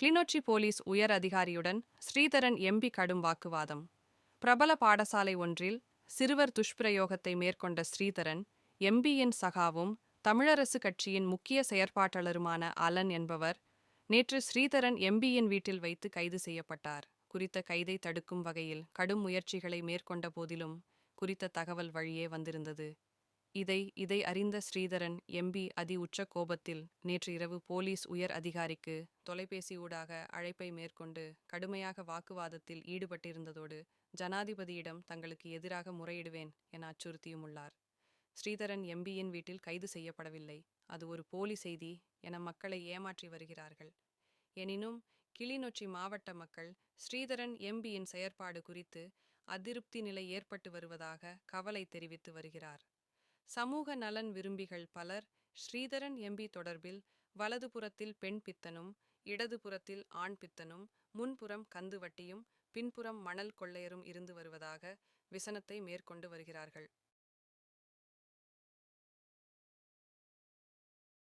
Kilinochchi police உயர் அதிகாரியுடன் Sridharan MP கடும் வாக்குவாதம். பிரபல பாடசாலை ஒன்றில் சிறுவர் துஷ்பிரயோகத்தை மேற்கொண்ட ஸ்ரீதரன் எம்பியின் சகாவும் தமிழரசு கட்சியின் முக்கிய செயற்பாட்டாளருமான அலன் என்பவர் நேற்று ஸ்ரீதரன் எம்பியின் வீட்டில் வைத்து கைது செய்யப்பட்டார். குறித்த கைதை தடுக்கும் வகையில் கடும் முயற்சிகளை மேற்கொண்ட போதிலும் குறித்த தகவல் வழியே வந்திருந்தது. இதை இதை அறிந்த ஸ்ரீதரன் எம்பி அதி உச்ச கோபத்தில் நேற்று இரவு போலீஸ் உயர் அதிகாரிக்கு தொலைபேசி ஊடாக அழைப்பை மேற்கொண்டு கடுமையாக வாக்குவாதத்தில் ஈடுபட்டிருந்ததோடு ஜனாதிபதியிடம் தங்களுக்கு எதிராக முறையிடுவேன் என அச்சுறுத்தியும் உள்ளார் ஸ்ரீதரன் எம்பியின் வீட்டில் கைது செய்யப்படவில்லை. அது ஒரு போலி செய்தி என மக்களை ஏமாற்றி வருகிறார்கள். எனினும் கிளிநொச்சி மாவட்ட மக்கள் ஸ்ரீதரன் எம்பியின் செயற்பாடு குறித்து அதிருப்தி நிலை ஏற்பட்டு வருவதாக கவலை தெரிவித்து வருகிறார். சமூக நலன் விரும்பிகள் பலர் ஸ்ரீதரன் எம்பி தொடர்பில் வலதுபுறத்தில் பெண் பித்தனும் இடதுபுறத்தில் ஆண் பித்தனும் முன்புறம் கந்து வட்டியும் பின்புறம் மணல் கொள்ளையரும் இருந்து வருவதாக விசனத்தை மேற்கொண்டு வருகிறார்கள்.